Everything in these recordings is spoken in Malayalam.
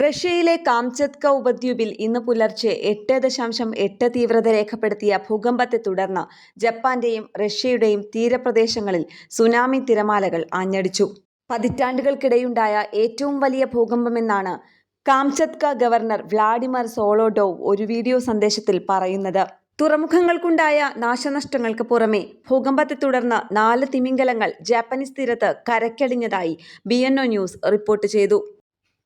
റഷ്യയിലെ കാംചത്ക ഉപദ്വീപിൽ ഇന്ന് പുലർച്ചെ എട്ട് ദശാംശം എട്ട് തീവ്രത രേഖപ്പെടുത്തിയ ഭൂകമ്പത്തെ തുടർന്ന് ജപ്പാന്റെയും റഷ്യയുടെയും തീരപ്രദേശങ്ങളിൽ സുനാമി തിരമാലകൾ ആഞ്ഞടിച്ചു. പതിറ്റാണ്ടുകൾക്കിടെയുണ്ടായ ഏറ്റവും വലിയ ഭൂകമ്പമെന്നാണ് കാംചത്ക ഗവർണർ വ്ളാഡിമർ സോളോഡോവ് ഒരു വീഡിയോ സന്ദേശത്തിൽ പറയുന്നത്. തുറമുഖങ്ങൾക്കുണ്ടായ നാശനഷ്ടങ്ങൾക്ക് പുറമെ ഭൂകമ്പത്തെ തുടർന്ന് നാല് തിമിംഗലങ്ങൾ ജാപ്പനീസ് തീരത്ത് കരക്കടിഞ്ഞതായി ബി ന്യൂസ് റിപ്പോർട്ട് ചെയ്തു.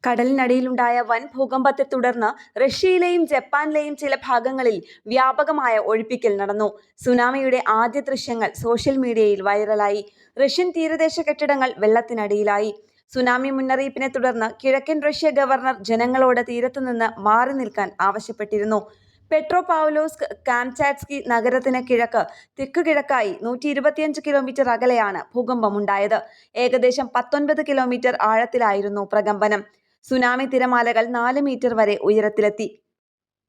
കടലിനടിയിലുണ്ടായ വൻ ഭൂകമ്പത്തെ തുടർന്ന് റഷ്യയിലെയും ജപ്പാനിലെയും ചില ഭാഗങ്ങളിൽ വ്യാപകമായ ഒഴിപ്പിക്കൽ നടന്നു. സുനാമിയുടെ ആദ്യ ദൃശ്യങ്ങൾ സോഷ്യൽ മീഡിയയിൽ വൈറലായി. റഷ്യൻ തീരദേശ കെട്ടിടങ്ങൾ വെള്ളത്തിനടിയിലായി. സുനാമി മുന്നറിയിപ്പിനെ തുടർന്ന് കിഴക്കൻ റഷ്യ ഗവർണർ ജനങ്ങളോട് തീരത്തുനിന്ന് മാറി നിൽക്കാൻ ആവശ്യപ്പെട്ടിരുന്നു. പെട്രോ പാവ്ലോസ്ക് കാംചാറ്റ്സ്കി നഗരത്തിന് കിഴക്ക് തെക്കുകിഴക്കായി നൂറ്റി ഇരുപത്തിയഞ്ച് കിലോമീറ്റർ അകലെയാണ് ഭൂകമ്പം ഭൂകമ്പമുണ്ടായത്. ഏകദേശം പത്തൊൻപത് കിലോമീറ്റർ ആഴത്തിലായിരുന്നു പ്രകമ്പനം. സുനാമി തിരമാലകൾ നാല് മീറ്റർ വരെ ഉയരത്തിലെത്തി.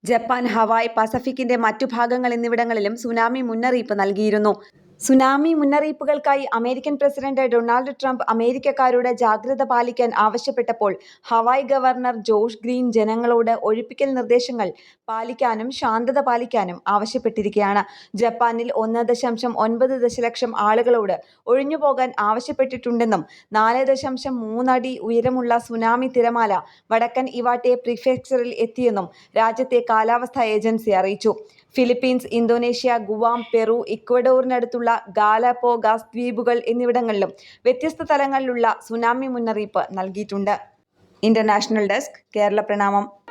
ജപ്പാൻ ഹവായ് പസഫിക്കിന്റെ മറ്റു ഭാഗങ്ങൾ എന്നിവിടങ്ങളിലും സുനാമി മുന്നറിയിപ്പ് നൽകിയിരുന്നു. സുനാമി മുന്നറിയിപ്പുകൾക്കായി അമേരിക്കൻ പ്രസിഡന്റ് ഡൊണാൾഡ് ട്രംപ് അമേരിക്കക്കാരോട് ജാഗ്രത പാലിക്കാൻ ആവശ്യപ്പെട്ടപ്പോൾ ഹവായ് ഗവർണർ ജോഷ് ഗ്രീൻ ജനങ്ങളോട് ഒഴിപ്പിക്കൽ നിർദ്ദേശങ്ങൾ പാലിക്കാനും ശാന്തത പാലിക്കാനും ആവശ്യപ്പെട്ടിരിക്കുകയാണ്. ജപ്പാനിൽ ഒന്ന് ദശാംശം ഒൻപത് ദശലക്ഷം ആളുകളോട് ഒഴിഞ്ഞുപോകാൻ ആവശ്യപ്പെട്ടിട്ടുണ്ടെന്നും നാല് ദശാംശം മൂന്നടി ഉയരമുള്ള സുനാമി തിരമാല വടക്കൻ ഇവാട്ടെ പ്രിഫെക്ചറിൽ എത്തിയെന്നും രാജ്യത്തെ കാലാവസ്ഥാ ഏജൻസി അറിയിച്ചു. ഫിലിപ്പീൻസ് ഇന്തോനേഷ്യ ഗുവാം പെറു ഇക്വഡോറിനടുത്തുള്ള ഗാലപോഗാസ് ദ്വീപുകൾ എന്നിവിടങ്ങളിലും വ്യത്യസ്ത തലങ്ങളിലുള്ള സുനാമി മുന്നറിയിപ്പ് നൽകിയിട്ടുണ്ട്. ഇന്റർനാഷണൽ ഡെസ്ക് കേരള പ്രണാമം.